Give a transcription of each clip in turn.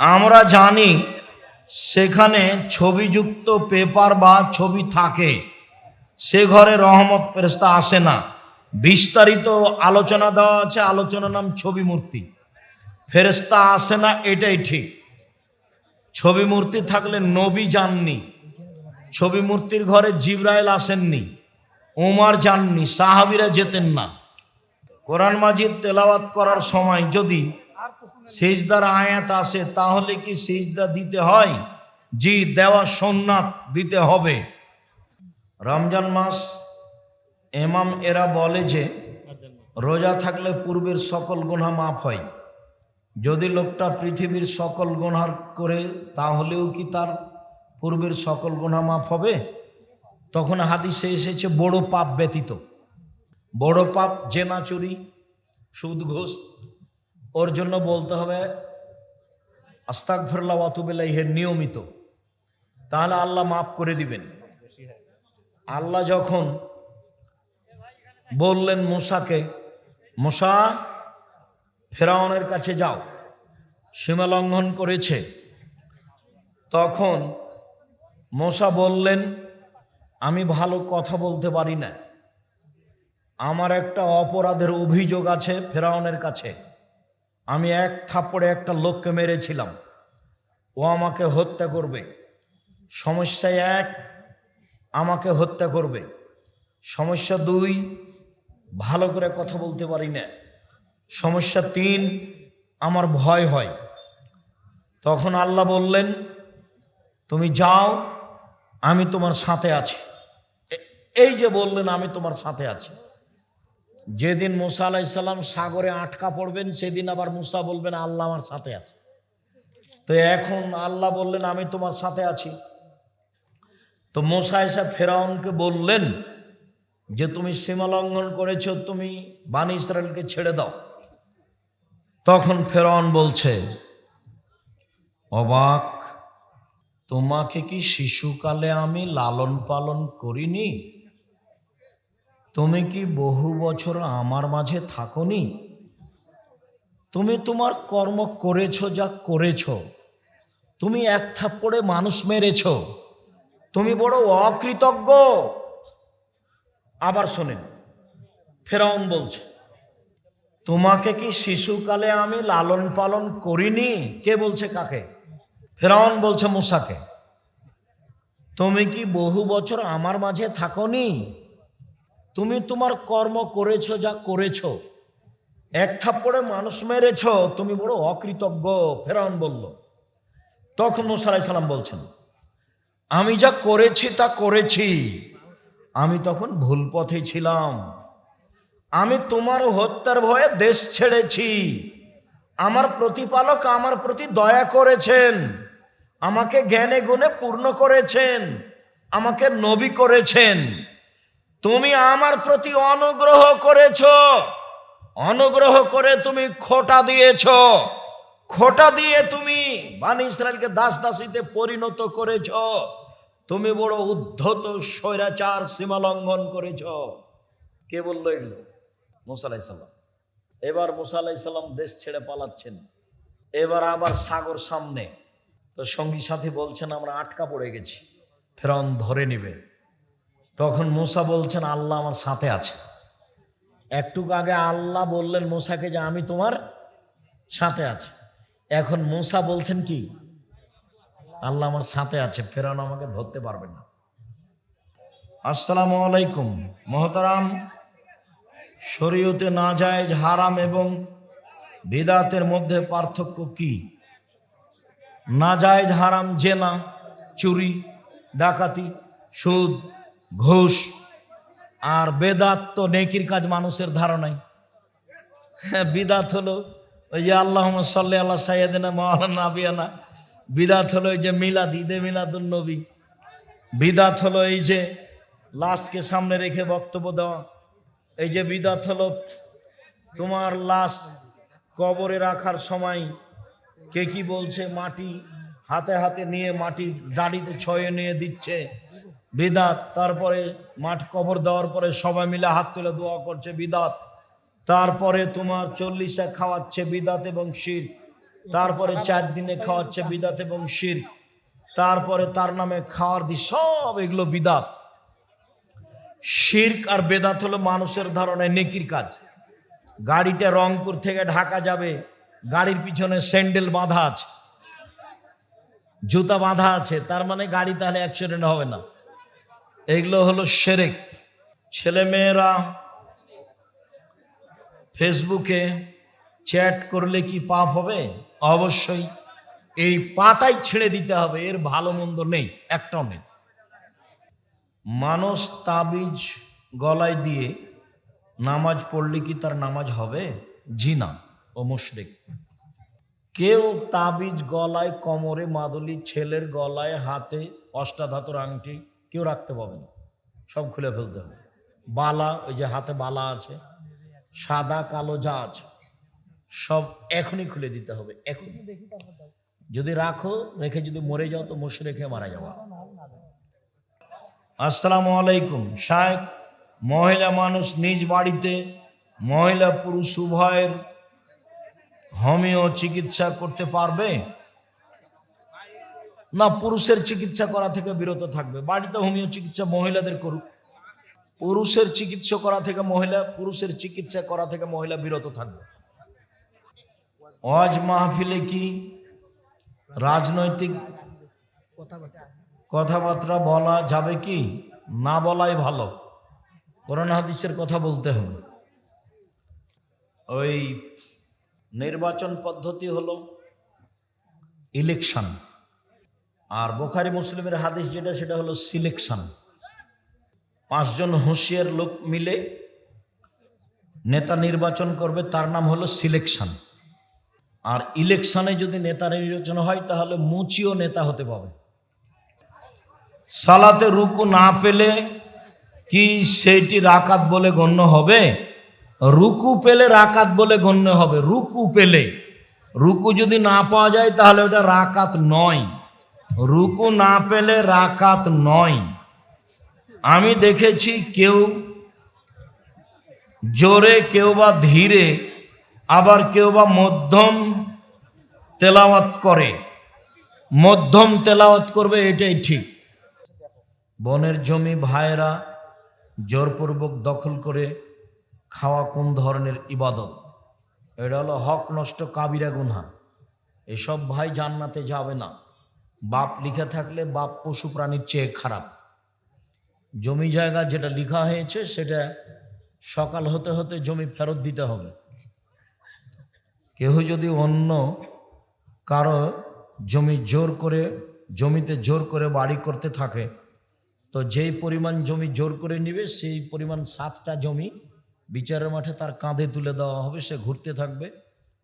আমরা জানি সেখানে ছবিযুক্ত পেপার বা ছবি থাকে। সে ঘরে রহমত ফেরেস্তা আসে না। বিস্তারিত আলোচনা দেওয়া আছে আলোচনা নাম ছবি মূর্তি ফেরেস্তা আসে না, এটাই ঠিক। ছবি মূর্তি থাকলে নবী যাননি ছবি মূর্তির ঘরে জিব্রাইল আসেননি। ওমার যাননি সাহাবিরা যেতেন না। কোরআন মাজিদ তেলাওয়াত করার সময় যদি সেজদার আয়াত আসে তাহলে কি সেজদা দিতে হয়? জি দেওয়া সোননাথ দিতে হবে। রমজান মাস এমাম এরা বলে যে রোজা থাকলে পূর্বের সকল গুনাহ মাফ হয়। যদি লোকটা পৃথিবীর সকল গুনাহ করে তাহলেও কি তার পূর্বের সকল গুনাহ মাফ হবে? তখন হাদিসে এসেছে বড় পাপ ব্যতীত। বড় পাপ জেনা চুরি সুদ ঘোষ ওর জন্য বলতে হবে আস্তাক ফেরলা ওয়াতুবিল্লাহের নিয়মিত। তাহলে আল্লাহ মাফ করে দিবেন। আল্লাহ যখন বললেন মূসাকে, মূসা, ফেরাউনের কাছে যাও, সীমা লঙ্ঘন করেছে। তখন মশা বললেন, আমি ভালো কথা বলতে পারি না। আমার একটা অপরাধের অভিযোগ আছে ফেরাউনের কাছে। আমি এক থাপ্পড়ে একটা লোককে মেরেছিলাম। ও আমাকে হত্যা করবে। সমস্যা এক, আমাকে হত্যা করবে। সমস্যা দুই, ভালো করে কথা বলতে পারি না। সমস্যা তিন, আমার ভয় হয়। তখন আল্লাহ বললেন, তুমি যাও, আমি তোমার সাথে আছি। এই যে বললেন, আমি তোমার সাথে আছি। যেদিন মুসা আলাইসাল্লাম সাগরে আটকা পড়বেন, সেদিন আবার মুসা বলবেন, আল্লাহ আমার সাথে আছে। তো এখন আল্লাহ বললেন, আমি তোমার সাথে আছি। তো মোসা এসে ফেরাউনকে বললেন যে, তুমি সীমা লঙ্ঘন করেছ, তুমি বানি ইসরায়েলকে ছেড়ে দাও। তখন ফেরাউন বলছে, অবাক, তোমাকে কি শিশুকালে আমি লালন পালন করিনি? তুমি কি বহু বছর আমার মাঝে থাকনি? তুমি তোমার কর্ম করেছ যা করেছ। তুমি এক থাপ্পড়ে মানুষ মেরেছো। তুমি বড় অকৃতজ্ঞ। আবার শোনেন, ফেরাউন বলছে, তোমাকে কি শিশুকালে আমি লালন পালন করিনি? কে বলছে কাকে? ফেরাউন বলছে মুসাকে, তুমি কি বহু বছর আমার মাঝে থাকনি? তুমি তোমার কর্ম করেছ যা করেছ। এক থাপ্পড়ে মানুষ মেরেছ, তুমি বড় অকৃতজ্ঞ, ফেরাউন বলল। তখন মুসা সালাম বলছেন, আমি যা করেছি তা করেছি। আমি তখন ভুল পথে ছিলাম। আমি তোমার হত্যার ভয়ে দেশ ছেড়েছি। আমার প্রতিপালক আমার প্রতি দয়া করেছেন। আমাকে জ্ঞানে গুণে পূর্ণ করেছেন। আমাকে নবী করেছেন। তুমি আমার প্রতি অনুগ্রহ করেছ। অনুগ্রহ করে তুমি খোটা দিয়েছ। খোটা দিয়ে তুমি বানি ইসরায়েলকে দাস দাসীতে পরিণত করেছ। তুমি বড় উদ্ধত স্বৈরাচার সীমা লঙ্ঘন করেছ। কে বলল এগুলো? মুসা আলাইসাল্লাম এবার মুসা আলাইসাল্লাম দেশ ছেড়ে পালাচ্ছেন। এবার আবার সাগর সামনে। তো সঙ্গী সাথী বলছেন, আমরা আটকা পড়ে গেছি। ফেরন ধরে নিবে। তখন মুসা বলছেন, আল্লাহ আমার সাথে আছে। একটু আগে আল্লাহ বললেন মুসাকে যে, আমি তোমার সাথে আছি। এখন মুসা বলছেন কি, আল্লাহ আমার সাথে আছে ফেরান আমাকে ধরতে পারবে না। আসসালামু আলাইকুম, মহতারাম। শরীয়তে না যায় হারাম এবং বিদাতের মধ্যে পার্থক্য কি? না যায় হারাম, জেনা, চুরি, ডাকাতি, সুদ ঘুষ আর বেদাত তো নেকির কাজ মানুষের ধারণাই। হ্যাঁ বিদাত হলো ওই যে আল্লাহ সাল্লি আল্লাহ সাইয়েদিনা মহানা নাবিয়ানা। বিদাত হলো এই যে মিলাদ, ঈদে মিলাদুল নবী। বিদাত হলো এই যে লাশকে সামনে রেখে বক্তব্য দেওয়া। এই যে বিদাত হলো তোমার লাশ কবরে রাখার সময় কে কি বলছে, মাটি হাতে হাতে নিয়ে মাটি দাড়িতে ছয়ে নিয়ে দিচ্ছে। বিদাত। তারপরে মাঠ কবর দেওয়ার পরে সবাই মিলে হাত তুলে দোয়া করছে, বিদাত। তারপরে তোমার চল্লিশে খাওয়াচ্ছে বিদাত এবং শির। তারপরে চার দিনে খাওয়াচ্ছে বিদাত এবং শির। তারপরে তার নামে খাওয়ার দি সব এগুলো বিদাত। শির্ক আর বেদাত হলো মানুষের ধারণায় নেকির কাজ। গাড়িটা রংপুর থেকে ঢাকা যাবে, গাড়ির পিছনে স্যান্ডেল বাঁধা আছে। জুতা বাঁধা আছে, তার মানে গাড়ি তাহলে অ্যাক্সিডেন্ট হবে না। এগুলো হলো সেরেক ছেলে মেয়েরা ফেসবুকে চ্যাট করলে কি পাপ হবে? অবশ্যই। এই পাতাই ছেড়ে দিতে হবে, এর ভালো মন্দ নেই, একটাও নেই। মানুষ তাবিজ গলায় দিয়ে নামাজ পড়লে কি তার নামাজ হবে? জি না, ও মুশরিক। কেউ তাবিজ গলায়, কোমরে মাদুলি, ছেলের গলায়, হাতে অষ্টাধাতুর আংটি কেউ রাখতে পাবে না। সব খুলে ফেলতে হবে। বালা, ওই যে হাতে বালা আছে, সাদা, কালো যা আছে, সব এখনই খুলে দিতে হবে এখন যদি রাখো, রেখে যদি মরে যাও, তো মুশ রেখে মারা যাওয়া আসসালামু আলাইকুম। শায়েক মহিলা মানুষ নিজ বাড়িতে, মহিলা পুরুষ উভয়ের হোমিও চিকিৎসা করতে পারবে? না পুরুষের চিকিৎসা করা থেকে বিরত থাকবে। বাড়িতে হোমিও চিকিৎসা মহিলাদের করুক। পুরুষের চিকিৎসা করা থেকে মহিলা, পুরুষের চিকিৎসা করা থেকে মহিলা বিরত থাকবে। ওয়াজ মাহফিলে কি রাজনৈতিক কথাবার্তা বলা যাবে কি? না বলাই ভালো। করোনা হাদিসের কথা বলতে হবে। ওই নির্বাচন পদ্ধতি হলো ইলেকশন। আর বোখারি মুসলিমের হাদিস যেটা, সেটা হলো সিলেকশন। পাঁচজন হুঁশিয়ার লোক মিলে নেতা নির্বাচন করবে, তার নাম হলো সিলেকশন। আর ইলেকশনে যদি নেতা নির্বাচন হয়, তাহলে মুচিও নেতা হতে পাবে। সালাতে রুকু না পেলে কি সেইটি রাকাত বলে গণ্য হবে? রুকু পেলে রাকাত বলে গণ্য হবে। রুকু পেলে। রুকু যদি না পাওয়া যায়, তাহলে ওটা রাকাত নয়। রুকু না পেলে রাকাত নয়। আমি দেখেছি কেউ জোরে, কেউ বা ধীরে, আবার কেউ বা মধ্যম তেলাওয়াত করে। মধ্যম তেলাওয়াত করবে, এটাই ঠিক। বনের জমি ভাইয়েরা জোরপূর্বক দখল করে খাওয়া কোন ধরনের ইবাদত? এটা হলো হক নষ্ট কাবিরা গুনহা। এসব ভাই জান্নাতে যাবে না। বাপ লিখে থাকলে বাপ পশু প্রাণীর চেয়ে খারাপ। জমি জায়গা যেটা লিখা হয়েছে, সেটা সকাল হতে হতে জমি ফেরত দিতে হবে। কেউ যদি অন্য কারও জমি জোর করে, জমিতে জোর করে বাড়ি করতে থাকে, তো যেই পরিমাণ জমি জোর করে নিবে, সেই পরিমাণ সাতটা জমি বিচারের মাঠে তার কাঁধে তুলে দেওয়া হবে, সে ঘুরতে থাকবে,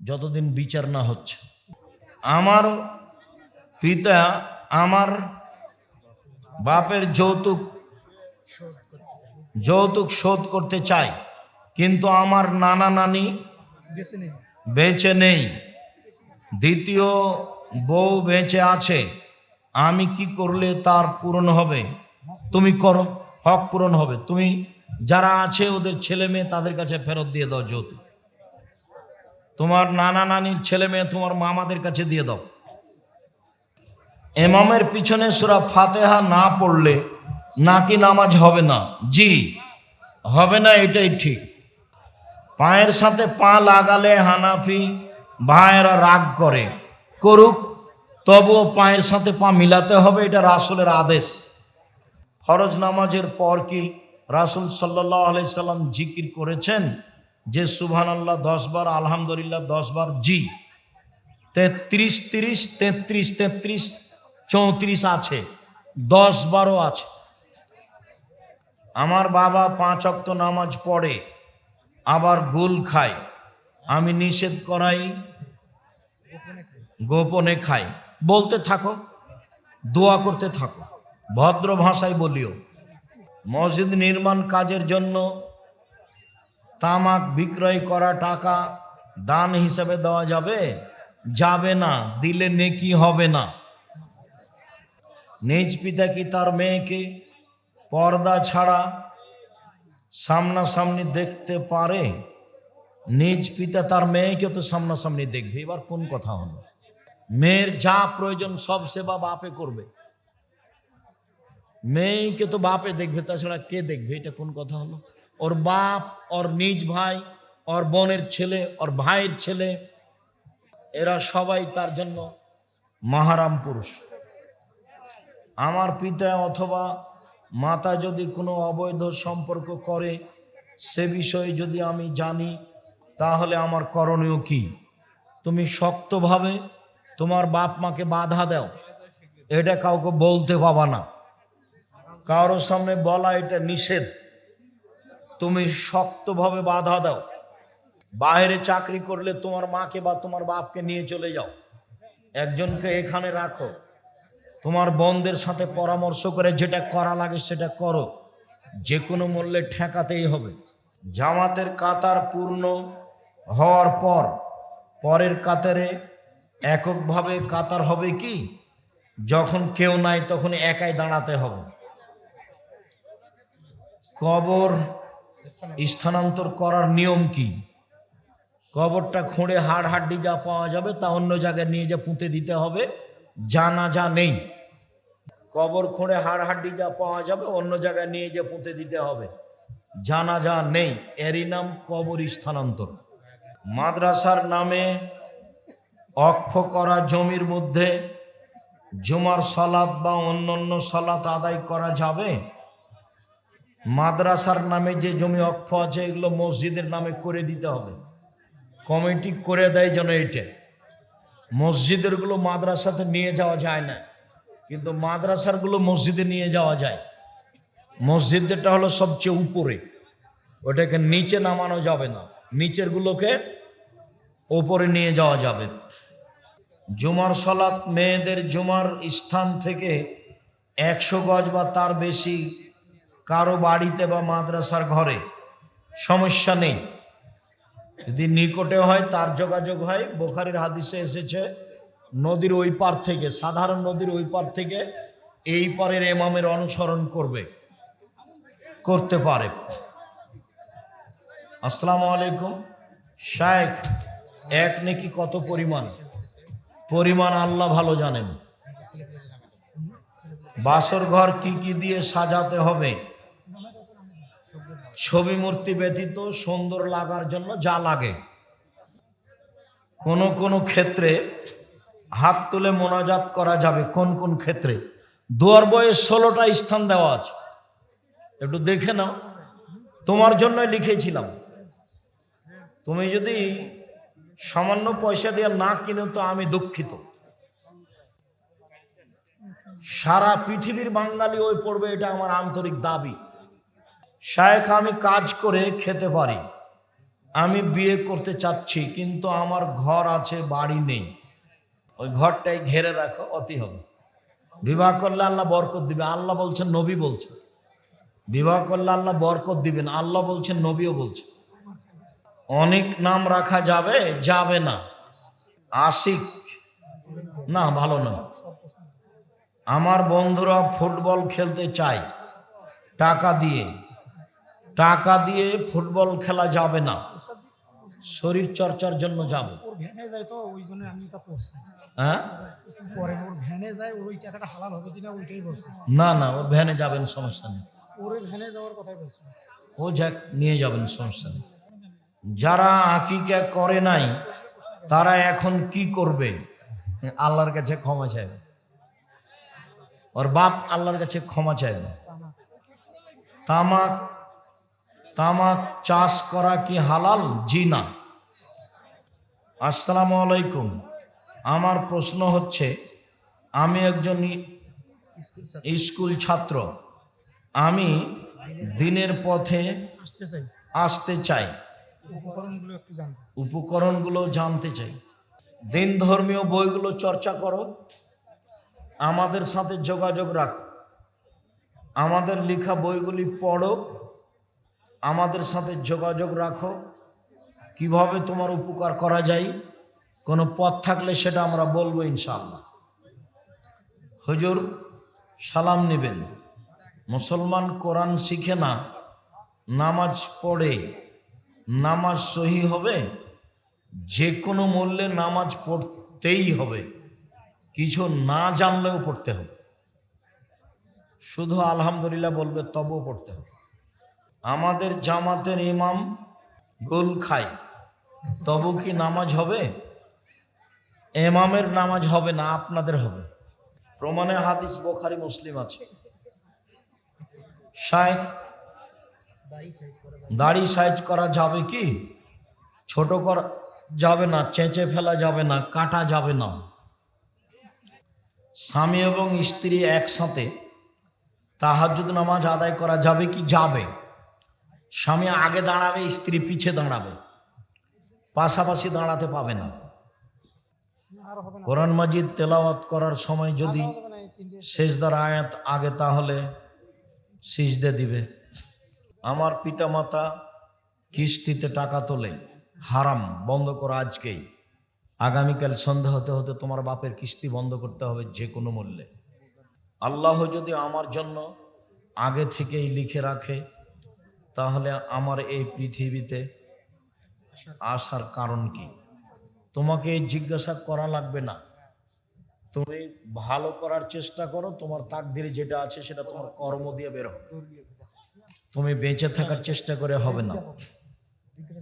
যতদিন বিচার না হচ্ছে। আমার পিতা আমার বাপের যৌতুক যৌতুক শোধ করতে চাই কিন্তু আমার নানা নানি বেঁচে নেই। দ্বিতীয় বউ বেঁচে আছে। আমি কি করলে তার পূরণ হবে? তুমি করো হক পূরণ হবে। তুমি যারা আছে ওদের ছেলে মেয়ে তাদের কাছে ফেরত দিয়ে দাও যৌতুক। তোমার নানা নানির ছেলে মেয়ে তোমার মামাদের কাছে দিয়ে দাও। এমামের পিছনে সুরা ফাতেহা না পড়লে নাকি নামাজ হবে না? জি, হবে না, এটাই ঠিক। পায়ের সাথে পা লাগালে হানাফি ভাইয়েরা রাগ করে। করুক, তবুও পায়ের সাথে পা মিলাতে হবে, এটা রাসুলের আদেশ। ফরজ নামাজের পর কি রাসুল সাল্লাহ আলাইসাল্লাম জিকির করেছেন? যে সুবহান আল্লাহ দশ বার আলহামদুলিল্লাহ দশ বার জি। তেত্রিশ, তিরিশ, তেত্রিশ তেত্রিশ চৌত্রিশ আছে, দশ বারো আছে। আমার বাবা পাঁচ অক্ত নামাজ পড়ে, আবার গোল খায়। আমি নিষেধ করাই, গোপনে খাই। বলতে থাকো, দোয়া করতে থাকো, ভদ্র ভাষায় বলিও। মসজিদ নির্মাণ কাজের জন্য তামাক বিক্রয় করা টাকা দান হিসাবে দেওয়া যাবে? যাবে না, দিলে নেকি হবে না। নিজ পিতা কি তার মেয়েকে পর্দা ছাড়া সামনাসামনি দেখতে পারে? নিজ পিতা তার মেয়েকে তো সামনাসামনি দেখবে। এবার কোন কথা হলো? মেয়ের যা প্রয়োজন সব সেবা বাপে করবে। মেয়েকে তো বাপে দেখবে, তাছাড়া কে দেখবে? এটা কোন কথা হলো? ওর বাপ, ওর নিজ ভাই, ওর বোনের ছেলে, ওর ভাইয়ের ছেলে, এরা সবাই তার জন্য মাহারাম পুরুষ। আমার পিতা অথবা মাতা যদি কোনো অবৈধ সম্পর্ক করে, সে বিষয়ে যদি আমি জানি, তাহলে আমার করণীয় কি? তুমি শক্তভাবে তোমার বাপ মাকে বাধা দাও। এটা কাউকে বলতে পাবা না। কারোর সামনে বলা এটা নিষেধ। তুমি শক্তভাবে বাধা দাও। বাইরে চাকরি করলে তোমার মাকে বা তোমার বাপকে নিয়ে চলে যাও। একজনকে এখানে রাখো। তোমার বোনদের সাথে পরামর্শ করে যেটা করা লাগে সেটা করো। যে কোনো মূল্যে ঠেকাতেই হবে। জামাতের কাতার পূর্ণ হওয়ার পর, পরের কাতারে এককভাবে কাতার হবে কি? যখন কেউ নাই তখন একাই দাঁড়াতে হবে। কবর স্থানান্তর করার নিয়ম কি? কবরটা খুঁড়ে হাড় হাড্ডি যা পাওয়া যাবে তা অন্য জায়গায় নিয়ে যা পুঁতে দিতে হবে। জানাজা নেই। কবর খুঁড়ে হাড় হাড্ডি যা পাওয়া যাবে, অন্য জায়গায় নিয়ে যে পুঁতে দিতে হবে। জানাজা নেই, এরই নাম কবর স্থানান্তর। মাদ্রাসার নামে অক্ষ করা জমির মধ্যে জুমার সালাত বা অন্যান্য সালাত আদায় করা যাবে? মাদ্রাসার নামে যে জমি অক্ষ আছে, এগুলো মসজিদের নামে করে দিতে হবে। কমিটি করে দেয় যেন এটা মসজিদেরগুলো মাদ্রাসাতে নিয়ে যাওয়া যায় না। কিন্তু মাদ্রাসারগুলো মসজিদে নিয়ে যাওয়া যায়। মসজিদেরটা হলো সবচেয়ে উপরে। ওটাকে নিচে নামানো যাবে না। নিচেরগুলোকে ওপরে নিয়ে যাওয়া যাবে। জুমার সলাৎ মেয়েদের জুমার স্থান থেকে একশো গজ বা তার বেশি কারও বাড়িতে বা মাদ্রাসার ঘরে সমস্যা নেই। যদি নিকটে হয়, তার যোগাযোগ হয়। বোখারির হাদিসে এসেছে, নদীর ওই পার থেকে, সাধারণ নদীর ওই পার থেকে এই পারের এমামের অনুসরণ করবে, করতে পারে। আসসালামু আলাইকুম। শায়েখ, এক নাকি কত পরিমাণ? পরিমাণ আল্লাহ ভালো জানেন। বাসর ঘর কি কি দিয়ে সাজাতে হবে? ছবি মূর্তি ব্যতীত সুন্দর লাগার জন্য যা লাগে। কোন কোন ক্ষেত্রে হাত তুলে মোনাজাত করা যাবে, কোন কোন ক্ষেত্রে? দুয়ার বয়ে ষোলোটা স্থান দেওয়া আছে। একটু দেখে নাও। তোমার জন্য লিখেছিলাম। তুমি যদি সামান্য পয়সা দিয়ে না কিনো তো আমি দুঃখিত। সারা পৃথিবীর বাঙালি ওই পড়বে এটা আমার আন্তরিক দাবি। শায়েখ, আমি কাজ করে খেতে পারি। আমি বিয়ে করতে চাচ্ছি, কিন্তু আমার ঘর আছে, বাড়ি নেই। ওই ঘরটাই ঘেরে রাখো, অতি হবে। বিবাহ করলে আল্লাহ বরকত দিবে আল্লাহ বলছেন, নবী বলছে। বিবাহ করলে আল্লাহ বরকত দিবেন। আল্লাহ বলছেন, নবীও বলছে। অনেক নাম রাখা যাবে যাবে না। আশিক। না, ভালো না আমার বন্ধুরা ফুটবল খেলতে চায়, টাকা দিয়ে। টাকা দিয়ে ফুটবল খেলা যাবে না। শরীর চর্চার জন্য যাবে। ওর ভ্যানে যায় তো ওই জন্য আমি এটা পড়ছি হ্যাঁ? পরে ওর ভ্যানে যায় ওই টাকাটা হালাল হবে কিনা ওইটাই বলছে। না না ও ভ্যানে যাবেন সমস্যা নেই। ওর ভ্যানে যাওয়ার কথাই বলছে। ও যাক নিয়ে যাবেন সমস্যা নেই। যারা আকিকা করে নাই তারা এখন কি করবে? আল্লাহর কাছে ক্ষমা চাইবে। ওর বাপ আল্লাহর কাছে ক্ষমা চাইবে। তামাক তামাক চাষ করা কি হালাল? জি না। আসসালামু আলাইকুম। আমার প্রশ্ন হচ্ছে আমি একজন স্কুল ছাত্র। আমি দিনের পথে আসতে চাই। আসতে চাই। উপকরণগুলো উপকরণগুলো জানতে চাই। দিন ধর্মীয় বইগুলো চর্চা করো। আমাদের সাথে যোগাযোগ রাখো। আমাদের লেখা বইগুলি পড়ো। আমাদের সাথে যোগাযোগ রাখো। কীভাবে তোমার উপকার করা যায়, কোনো পথ থাকলে সেটা আমরা বলব ইনশাআল্লাহ। হুজুর, সালাম নেবেন। মুসলমান কোরআন শিখে না, নামাজ পড়ে, নামাজ সহি হবে, যে কোনো মূল্যে নামাজ পড়তেই হবে। কিছু না জানলেও পড়তে হবে। শুধু আলহামদুলিল্লাহ বলবে তবুও পড়তে হবে। আমাদের জামাতের ইমাম গোল খায়। তবু কি নামাজ হবে? এমামের নামাজ হবে না, আপনাদের হবে। প্রমাণে হাদিস বোখারি, মুসলিম আছে। দাড়ি সাইজ করা যাবে কি? ছোট করা যাবে না, চেঁচে ফেলা যাবে না, কাটা যাবে না। স্বামী এবং স্ত্রী একসাথে তাহাজ্জুদ নামাজ আদায় করা যাবে কি? যাবে। স্বামী আগে দাঁড়াবে, স্ত্রী পিছে দাঁড়াবে। পাশাপাশি দাঁড়াতে পাবে না। কোরআন মাজিদ তেলাওয়াত করার সময় যদি সেজদার আয়াত আগে, তাহলে সিজদে দিবে। আমার পিতামাতা কিস্তিতে টাকা তোলে, হারাম, বন্ধ করা আজকেই। আগামীকাল সন্ধ্যা হতে হতে তোমার বাপের কিস্তি বন্ধ করতে হবে যে কোনো মূল্যে। আল্লাহ যদি আমার জন্য আগে থেকেই লিখে রাখে তাহলে আমার এই পৃথিবীতে আসার কারণ কি? তোমাকে এই জিজ্ঞাসা করা লাগবে না। তুমি ভালো করার চেষ্টা করো, তোমার তাকদিরে যেটা আছে সেটা তোমার কর্ম দিয়ে বেরো তুমি বেঁচে থাকার চেষ্টা করে হবে না।